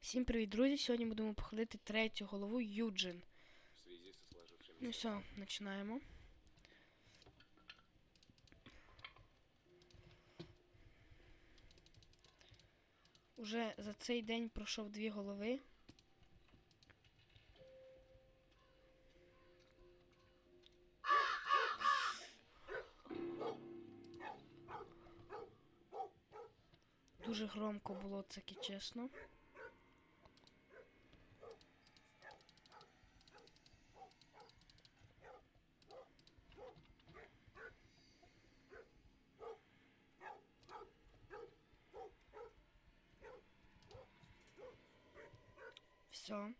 Всім привіт, друзі! Сьогодні будемо походити третю голову Юджин. Ну все, починаємо. Уже за цей день пройшов дві голови. Дуже громко було це, чесно. Все.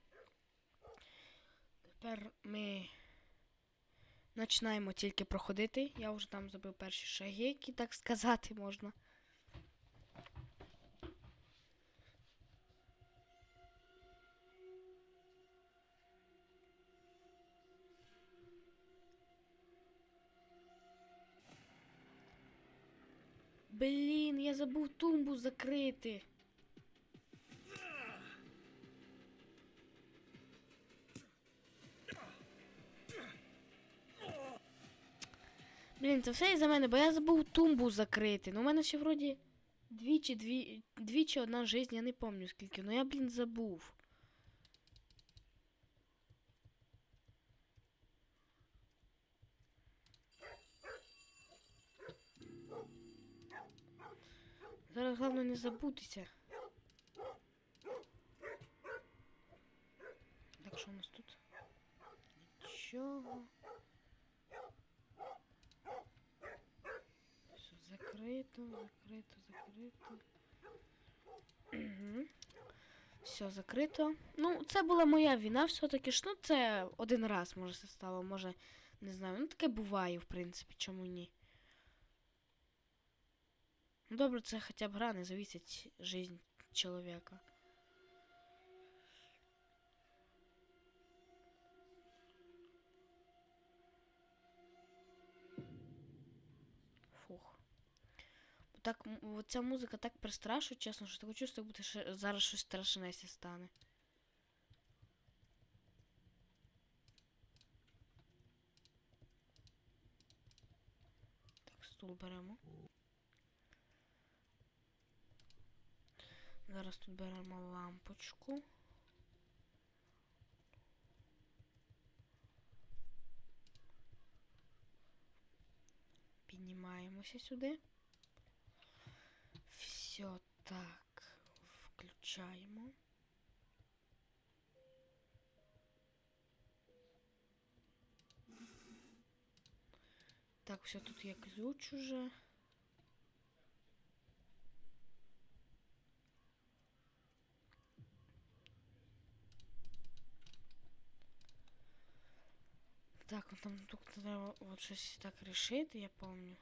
Тепер ми починаємо тільки проходити. Я вже там зробив перші шаги, які так сказати можна. Блін, я забув тумбу закрити. Блін, це все із-за мене, бо я забув тумбу закрити. Ну, у мене ще вроді двічі, дві, двічі одна жизнь, я не пам'ятаю скільки. Ну я, блін, забув. Зараз головне не забутися. Так, що у нас тут? Нічого. Все закрито, закрито, закрито. Все закрито. Ну, це була моя війна, все-таки ж. Ну, це один раз, може, це стало, може, не знаю. Ну, таке буває, в принципі, чому ні. Ну, добре, це хоча б гра не зависить жизнь чоловіка. Фух. Так, ця музика так пристрашує, чесно, що таке чувство, як будто ще зараз щось страшнеся стане. Так, стул беремо. Зараз тут беремо лампочку. Піднімаємося сюди. Все так. Включаємо. Так, все тут є ключ уже. Так, ну там тут треба от щось так рішити, я помню.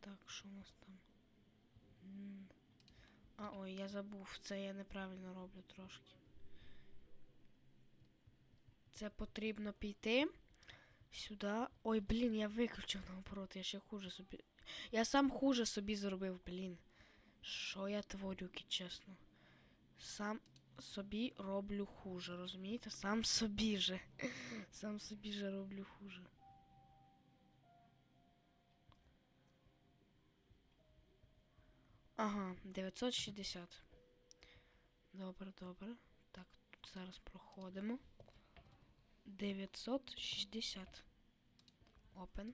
Так, що у нас там? А, ой, я забув, це я неправильно роблю трошки. Це потрібно піти сюди. Ой, блін, я виключив наоборот, я ще хуже собі. Я сам хуже собі зробив, блін. Що я творю, чесно. Сам собі роблю хуже, розумієте? Сам собі же. Сам собі же роблю хуже. Ага, 960. Добре, добре. Так, тут зараз проходимо. 960. Open.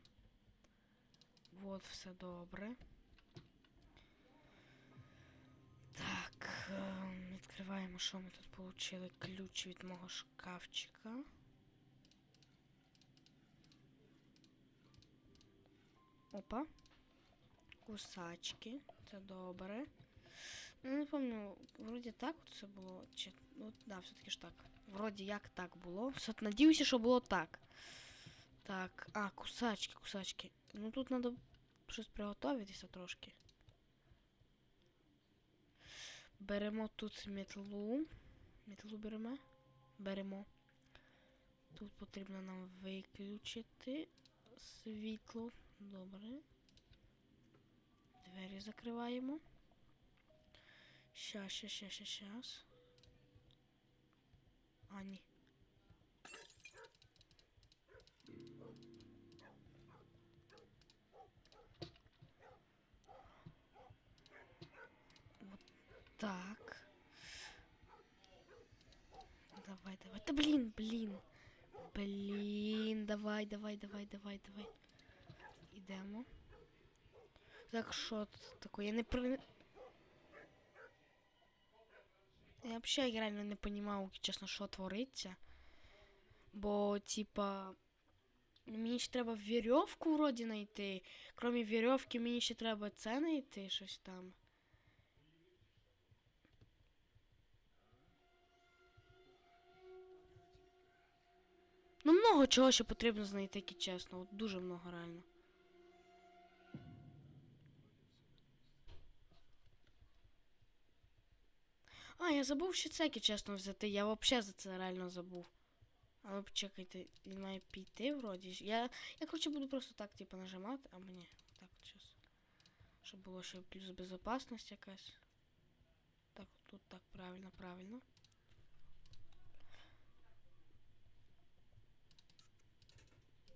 Вот, все добре. Так, ем, відкриваємо, що ми тут отримали. Ключ від мого шкафчика. Опа. Кусачки. Це добре. Ну, не пам'ятаю, вроді так все було. Чи... Ну, да, все-таки ж так. Вроді як так було. Все, надіюся, що було так. Так, а, кусачки, кусачки. Ну тут треба щось приготуватися трошки. Беремо тут метлу. Метлу беремо. Беремо. Тут потрібно нам виключити світло. Добре. Двері закриваємо. Щас, щас, щас, щас, щас. А, ні. Вот так. Давай, давай. Да блин, блин. Блін, давай, давай, давай, давай, давай. Ідемо. Так, що тут таке? Я не при... Я взагалі реально не розумів, чесно, що твориться. Бо, типа, мені ще треба вірьовку вроді знайти. Крім вірьовки, мені ще треба це знайти, щось там. Ну, много чого ще потрібно знайти, чесно. От дуже много реально. А, я забув ще цеки, чесно, взяти. Я взагалі за це реально забув. А ну почекайте, він має піти вроді. ж. Я, я короче, буду просто так, типу, нажимати, або ні. Так от щас. Щоб було ще плюс безопасність якась. Так, тут так, правильно, правильно.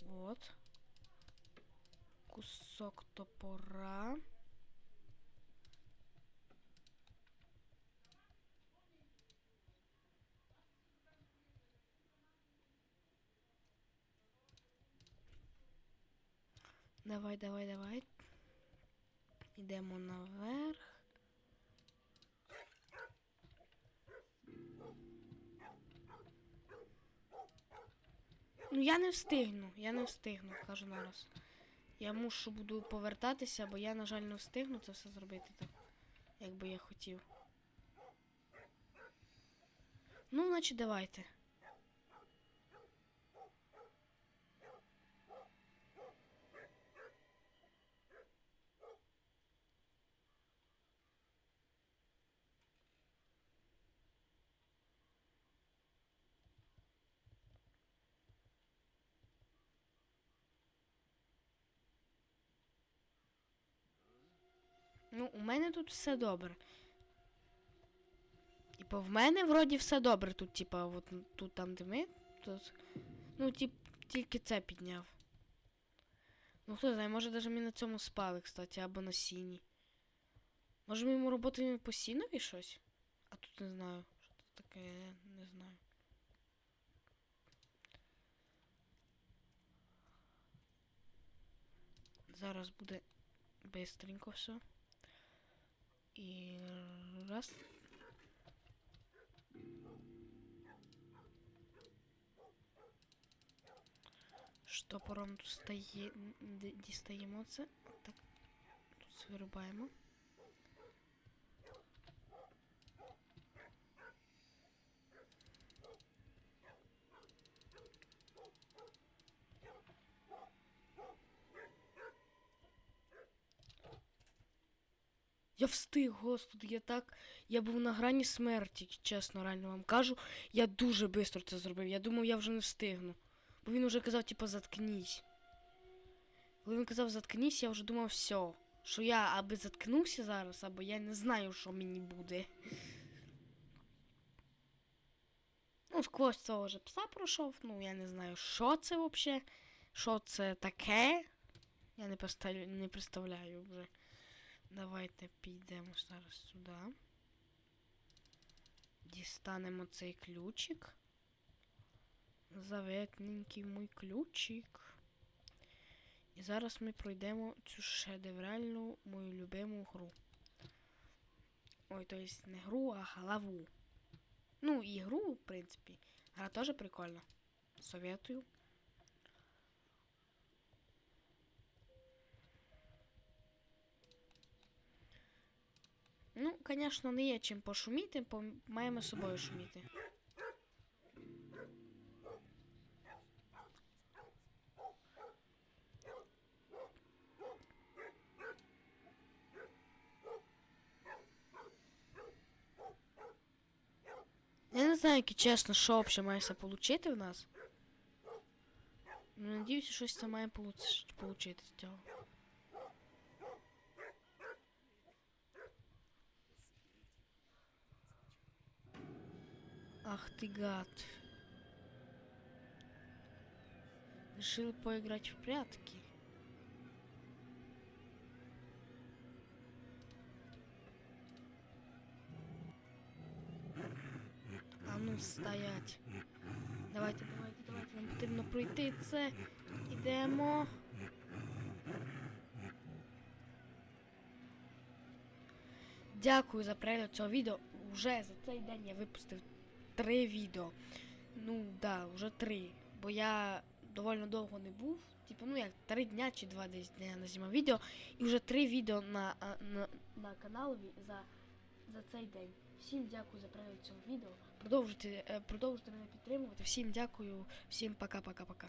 Вот. Кусок топора. Давай, давай, давай. Йдемо наверх. Ну я не встигну, я не встигну, кажу нараз. Я мушу буду повертатися, бо я, на жаль, не встигну це все зробити так, як би я хотів. Ну, значить, давайте. Ну, у мене тут все добре. Типа, в мене вроді все добре тут, типа, от тут там, де ми. Тут. Ну, тип, тільки це підняв. Ну, хто знає, може навіть ми на цьому спали, кстати, або на сіні. Може ми йому роботи по сінові щось? А тут не знаю. Що це таке, я не знаю. Зараз буде бистренько все. І раз. Штопором тут стає, д- дістаємо це. Так, тут вирубаємо. Я встиг, господи, я так. Я був на грані смерті, чесно, реально вам кажу. Я дуже швидко це зробив. Я думав, я вже не встигну. Бо він вже казав, типу, заткнись. Коли він казав заткнись, я вже думав, все. Що я аби заткнувся зараз, або я не знаю, що мені буде. Ну, сквозь цього вже пса пройшов. Ну, я не знаю, що це взагалі. Що це таке. Я не представляю, не представляю вже. Давайте підемо зараз сюди. Дістанемо цей ключик. Заветненький мій ключик. І зараз ми пройдемо цю шедевральну мою любиму гру. Ой, то есть не гру, а главу. Ну, і гру, в принципі. Гра теж прикольна. Советую. Ну, звісно, не є чим пошуміти, бо маємо з собою шуміти. Я не знаю, чесно, що взагалі має все получити в нас. Ну, надіюся, щось це має получ- получити з цього. Ах ты гад. Решил поиграть в прятки. А ну стоять. Давайте, давайте, давайте. Нам потрібно пройти це. Ідемо. Дякую за перегляд цього відео. Уже за цей день я випустив три відео. Ну, да, вже три. Бо я доволі довго не був. Типу, ну як три дня чи два десь дня я знімав відео. І вже три відео на, на, на каналові за, за цей день. Всім дякую за перегляд цього відео. Продовжуйте, е, продовжуйте мене підтримувати. Всім дякую, всім пока-пока-пока.